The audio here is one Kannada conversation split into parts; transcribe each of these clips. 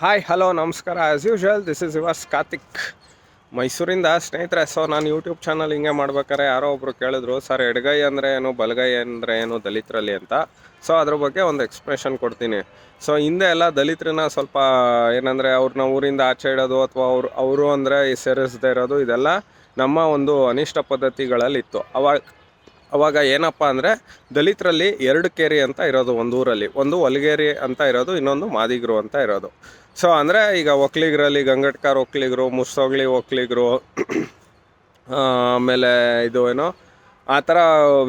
ಹಾಯ್ ಹಲೋ ನಮಸ್ಕಾರ. As usual this is yours Karthik ಮೈಸೂರಿಂದ ಸ್ನೇಹಿತರೆ ಸೊ ನಾನು ಯೂಟ್ಯೂಬ್ ಚಾನಲ್ ಹಿಂಗೆ ಮಾಡ್ಬೇಕಾರೆ ಯಾರೋ ಒಬ್ರು ಕೇಳಿದ್ರು, ಸರ್, ಎಡಗೈ ಅಂದರೆ ಏನು, ಬಲಗೈ ಅಂದರೆ ಏನು ದಲಿತರಲ್ಲಿ ಅಂತ? ಸೊ ಅದ್ರ ಬಗ್ಗೆ ಒಂದು ಎಕ್ಸ್ಪ್ರೆಷನ್ ಕೊಡ್ತೀನಿ. ಸೊ ಹಿಂದೆ ಎಲ್ಲ ದಲಿತರನ್ನ ಸ್ವಲ್ಪ ಏನಂದರೆ ಅವ್ರನ್ನ ಊರಿಂದ ಆಚೆ ಇಡೋದು ಅಥವಾ ಅವ್ರು, ಅವರು ಅಂದರೆ ಸೇರಿಸದೇ ಇರೋದು, ಇದೆಲ್ಲ ನಮ್ಮ ಒಂದು ಅನಿಷ್ಟ ಪದ್ಧತಿಗಳಲ್ಲಿತ್ತು. ಅವಾಗ ಅವಾಗ ಏನಪ್ಪ ಅಂದರೆ ದಲಿತರಲ್ಲಿ ಎರಡು ಕೇರಿ ಅಂತ ಇರೋದು ಒಂದು ಊರಲ್ಲಿ, ಒಂದು ಒಲಗೇರಿ ಅಂತ ಇರೋದು, ಇನ್ನೊಂದು ಮಾದಿಗರು ಅಂತ ಇರೋದು. ಸೊ ಅಂದರೆ ಈಗ ಒಕ್ಲಿಗರಲ್ಲಿ ಗಂಗಟ್ಕಾರ್ ಒಕ್ಲಿಗರು, ಮುಸ್ಸೋಗ್ಲಿ ಒಕ್ಲಿಗರು ಆಮೇಲೆ ಇದು ಏನು, ಆ ಥರ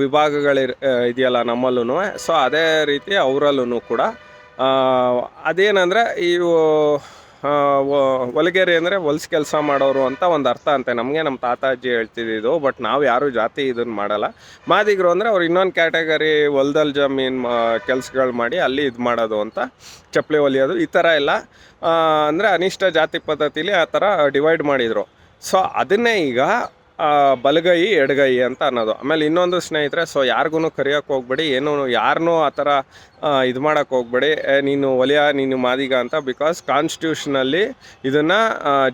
ವಿಭಾಗಗಳಿರ್ ಇದೆಯಲ್ಲ ನಮ್ಮಲ್ಲೂ ಸೊ ಅದೇ ರೀತಿ ಅವರಲ್ಲೂ ಕೂಡ ಅದೇನಂದರೆ ಇವು ಹೊಲಿಗೆರೆ ಅಂದರೆ ಹೊಲ್ಸ್ ಕೆಲಸ ಮಾಡೋರು ಅಂತ ಒಂದು ಅರ್ಥ ಅಂತೆ. ನಮಗೆ ನಮ್ಮ ತಾತ ಅಜ್ಜಿ ಹೇಳ್ತಿದ್ದಿದ್ದು ಬಟ್ ನಾವು ಯಾರು ಜಾತಿ ಇದನ್ನು ಮಾಡಲ್ಲ. ಮಾದಿಗರು ಅಂದರೆ ಅವ್ರು ಇನ್ನೊಂದು ಕ್ಯಾಟಗರಿ ಹೊಲ್ದಲ್ಲಿ ಜಮೀನು ಕೆಲಸಗಳು ಮಾಡಿ ಅಲ್ಲಿ ಇದು ಮಾಡೋದು ಅಂತ ಚಪ್ಪಲಿ ಹೊಲಿಯೋದು, ಈ ಥರ ಎಲ್ಲ ಅಂದರೆ ಅನಿಷ್ಟ ಜಾತಿ ಪದ್ಧತಿಲಿ ಆ ಥರ ಡಿವೈಡ್ ಮಾಡಿದರು. ಸೊ ಅದನ್ನೇ ಈಗ ಬಲಗೈ, ಎಡಗೈ ಅಂತ ಅನ್ನೋದು. ಆಮೇಲೆ ಇನ್ನೊಂದು ಸ್ನೇಹಿತರೆ ಸೊ ಯಾರಿಗೂ ಕರೆಯೋಕೆ ಹೋಗ್ಬೇಡಿ, ಏನೂ ಯಾರನ್ನೂ ಆ ಥರ ಇದು ಮಾಡೋಕ್ಕೆ ಹೋಗ್ಬೇಡಿ. ನೀನು ಒಲಿಯ, ನೀನು ಮಾದಿಗ ಅಂತ ಬಿಕಾಸ್ ಕಾನ್ಸ್ಟಿಟ್ಯೂಷನಲ್ಲಿ ಇದನ್ನು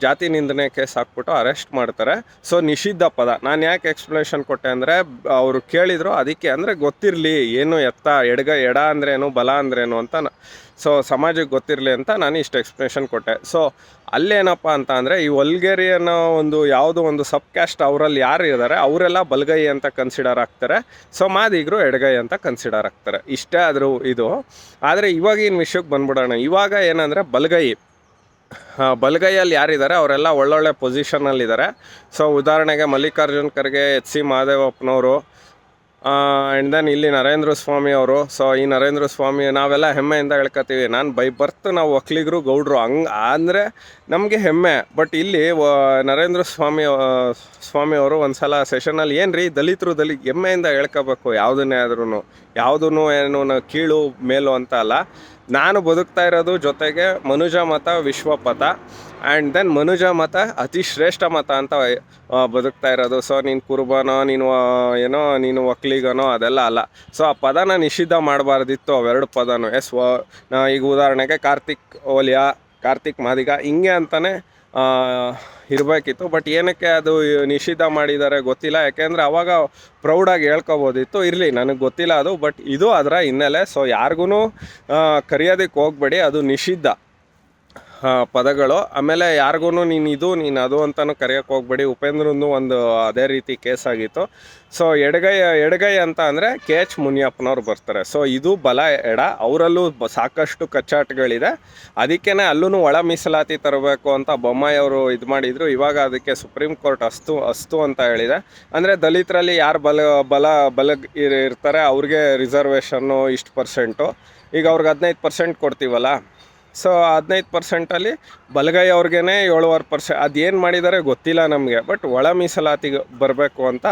ಜಾತಿ ನಿಂದನೆ ಕೇಸ್ ಹಾಕ್ಬಿಟ್ಟು ಅರೆಸ್ಟ್ ಮಾಡ್ತಾರೆ. ಸೊ ನಿಷಿದ್ಧ ಪದ. ನಾನು ಯಾಕೆ ಎಕ್ಸ್ಪ್ಲನೇಷನ್ ಕೊಟ್ಟೆ ಅಂದರೆ, ಅವರು ಕೇಳಿದರು, ಅದಕ್ಕೆ ಅಂದರೆ ಗೊತ್ತಿರಲಿ, ಏನು ಎತ್ತ, ಎಡಗ, ಎಡ ಅಂದ್ರೇನು, ಬಲ ಅಂದ್ರೇನು ಅಂತ ಸೊ ಸಮಾಜಕ್ಕೆ ಗೊತ್ತಿರಲಿ ಅಂತ ನಾನು ಇಷ್ಟು ಎಕ್ಸ್ಪ್ಲನೇಷನ್ ಕೊಟ್ಟೆ. ಸೊ ಅಲ್ಲೇನಪ್ಪ ಅಂತ ಅಂದರೆ ಈ ಒಲ್ಗೇರಿ ಅನ್ನೋ ಒಂದು ಯಾವುದೋ ಒಂದು ಸಬ್ ಕ್ಯಾಸ್ಟ್ ಅವರಲ್ಲಿ ಯಾರು ಇದ್ದಾರೆ ಅವರೆಲ್ಲ ಬಲಗೈ ಅಂತ ಕನ್ಸಿಡರ್ ಆಗ್ತಾರೆ. ಸೊ ಮಾದಿಗರು ಎಡಗೈ ಅಂತ ಕನ್ಸಿಡರ್ ಆಗ್ತಾರೆ. ಇಷ್ಟೇ ಆದರೂ ಇದು. ಆದರೆ ಇವಾಗಿನ ವಿಷಯಕ್ಕೆ ಬಂದ್ಬಿಡೋಣ. ಇವಾಗ ಏನಂದರೆ ಬಲಗೈ. ಬಲಗೈಯಲ್ಲಿ ಯಾರಿದ್ದಾರೆ ಅವರೆಲ್ಲ ಒಳ್ಳೊಳ್ಳೆ ಪೊಸಿಷನಲ್ಲಿದ್ದಾರೆ ಸೊ ಉದಾಹರಣೆಗೆ ಮಲ್ಲಿಕಾರ್ಜುನ್ ಖರ್ಗೆ, ಎಚ್ ಸಿ ಮಹದೇವಪ್ಪನವರು ಆ್ಯಂಡ್ ದೆನ್ ಇಲ್ಲಿ ನರೇಂದ್ರ ಸ್ವಾಮಿ ಅವರು ಸೊ ಈ ನರೇಂದ್ರ ಸ್ವಾಮಿ, ನಾವೆಲ್ಲ ಹೆಮ್ಮೆಯಿಂದ ಹೇಳ್ಕೊತೀವಿ ನಾನು ಬೈ ಬರ್ತ್ ನಾವು ಒಕ್ಲಿಗರು ಗೌಡ್ರು ಹಂಗೆ ಅಂದರೆ ನಮಗೆ ಹೆಮ್ಮೆ. ಬಟ್ ಇಲ್ಲಿ ನರೇಂದ್ರ ಸ್ವಾಮಿ ಸ್ವಾಮಿ ಅವರು ಒಂದು ಸಲ ಸೆಷನಲ್ಲಿ ಏನು ರೀ ದಲಿತರು ದಲಿ ಹೆಮ್ಮೆಯಿಂದ ಹೇಳ್ಕೋಬೇಕು, ಯಾವುದನ್ನೇ ಆದ್ರೂ ಯಾವುದೂ ಏನು ಕೀಳು, ಮೇಲು ಅಂತ ಅಲ್ಲ. ನಾನು ಬದುಕ್ತಾ ಇರೋದು ಜೊತೆಗೆ ಮನುಜ ಮತ ವಿಶ್ವಪಥ ಆ್ಯಂಡ್ ದೆನ್ ಮನುಜ ಮತ ಅತಿ ಶ್ರೇಷ್ಠ ಮತ ಅಂತ ಬದುಕ್ತಾ ಇರೋದು. ಸೊ ನೀನು ಕುರುಬನೋ, ನೀನು ಏನೋ, ನೀನು ಒಕ್ಲಿಗನೋ ಅದೆಲ್ಲ ಅಲ್ಲ. ಸೊ ಆ ಪದನ ನಿಷಿದ್ಧ ಮಾಡಬಾರ್ದಿತ್ತು, ಅವೆರಡು ಪದನು. ಎಸ್ ಈಗ ಉದಾಹರಣೆಗೆ ಕಾರ್ತಿಕ್ ಓಲಿಯಾ, ಕಾರ್ತಿಕ್ ಮಾದಿಗ, ಹಿಂಗೆ ಅಂತಲೇ ಇರಬೇಕಿತ್ತು. ಬಟ್ ಏನಕ್ಕೆ ಅದು ನಿಷಿದ್ಧ ಮಾಡಿದ್ದಾರೆ ಗೊತ್ತಿಲ್ಲ. ಯಾಕೆಂದರೆ ಅವಾಗ ಪ್ರೌಡಾಗಿ ಹೇಳ್ಕೊಬೋದಿತ್ತು. ಇರಲಿ, ನನಗೆ ಗೊತ್ತಿಲ್ಲ ಅದು ಬಟ್ ಇದು ಅದರ ಹಿನ್ನೆಲೆ. ಸೊ ಯಾರಿಗೂ ಕರೆಯೋದಕ್ಕೆ ಹೋಗಬೇಡಿ. ಅದು ನಿಷಿದ್ಧ. ಪದಗಳು. ಆಮೇಲೆ ಯಾರಿಗೂ ನೀನು ಇದು, ನೀನು ಅದು ಅಂತಲೂ ಕರೆಯೋಕೆ ಹೋಗ್ಬೇಡಿ. ಉಪೇಂದ್ರನು ಒಂದು ಅದೇ ರೀತಿ ಕೇಸ್ ಆಗಿತ್ತು. ಸೊ ಎಡಗೈ ಎಡಗೈ ಅಂತ ಅಂದರೆ ಕೆ ಎಚ್ ಮುನಿಯಪ್ಪನವ್ರು ಬರ್ತಾರೆ. ಸೊ ಇದು ಬಲ ಎಡ. ಅವರಲ್ಲೂ ಸಾಕಷ್ಟು ಕಚ್ಚಾಟಗಳಿದೆ. ಅದಕ್ಕೇ ಅಲ್ಲೂ ಒಳ ಮೀಸಲಾತಿ ತರಬೇಕು ಅಂತ ಬೊಮ್ಮಾಯಿ ಅವರು ಇದು ಮಾಡಿದರು. ಇವಾಗ ಅದಕ್ಕೆ ಸುಪ್ರೀಂ ಕೋರ್ಟ್ ಅಸ್ತು ಅಸ್ತು ಅಂತ ಹೇಳಿದೆ. ಅಂದರೆ ದಲಿತರಲ್ಲಿ ಯಾರು ಬಲ ಬಲ ಬಲ ಇರ್ತಾರೆ, ಅವ್ರಿಗೆ ರಿಸರ್ವೇಷನ್ನು ಇಷ್ಟು ಪರ್ಸೆಂಟು ಈಗ ಅವ್ರಿಗೆ ಹದಿನೈದು ಪರ್ಸೆಂಟ್ ಕೊಡ್ತೀವಲ್ಲ? ಸೊ ಹದಿನೈದು ಪರ್ಸೆಂಟಲ್ಲಿ ಬಲಗೈ ಅವ್ರಿಗೇ ಏಳುವರೆ ಪರ್ಸೆಂಟ್ ಅದೇನು ಮಾಡಿದ್ದಾರೆ ಗೊತ್ತಿಲ್ಲ ನಮಗೆ ಬಟ್ ಒಳ ಮೀಸಲಾತಿಗೆ ಬರಬೇಕು ಅಂತ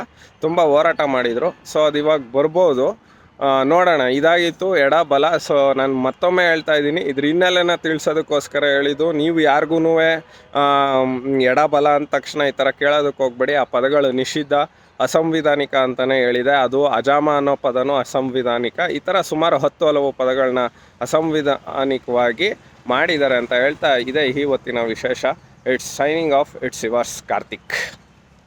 ತುಂಬ ಹೋರಾಟ ಮಾಡಿದರು. ಸೊ ಅದು ಇವಾಗ ಬರ್ಬೋದು. ನೋಡೋಣ. ಇದಾಗಿತ್ತು ಎಡ ಬಲ. ಸೊ ನಾನು ಮತ್ತೊಮ್ಮೆ ಹೇಳ್ತಾ ಇದ್ದೀನಿ. ಇದ್ರ ಹಿನ್ನೆಲೆನ ತಿಳಿಸೋದಕ್ಕೋಸ್ಕರ ಹೇಳಿದ್ದು, ನೀವು ಯಾರಿಗೂ ಎಡ ಬಲ ಅಂದ ತಕ್ಷಣ ಈ ಥರ ಕೇಳೋದಕ್ಕೆ ಹೋಗ್ಬೇಡಿ. ಆ ಪದಗಳು ನಿಷಿದ್ಧ, ಅಸಂವಿಧಾನಿಕ ಅಂತಲೇ ಹೇಳಿದೆ. ಅದು ಅಜಾಮ ಅನ್ನೋ ಪದನೂ ಅಸಂವಿಧಾನಿಕ. ಈ ಥರ ಸುಮಾರು ಹತ್ತು ಹಲವು ಪದಗಳನ್ನ ಅಸಂವಿಧಾನಿಕವಾಗಿ ಮಾಡಿದ್ದಾರೆ ಅಂತ ಹೇಳ್ತಾ ಇದೆ ಇವತ್ತಿನ ವಿಶೇಷ. It's signing off it's yours Karthik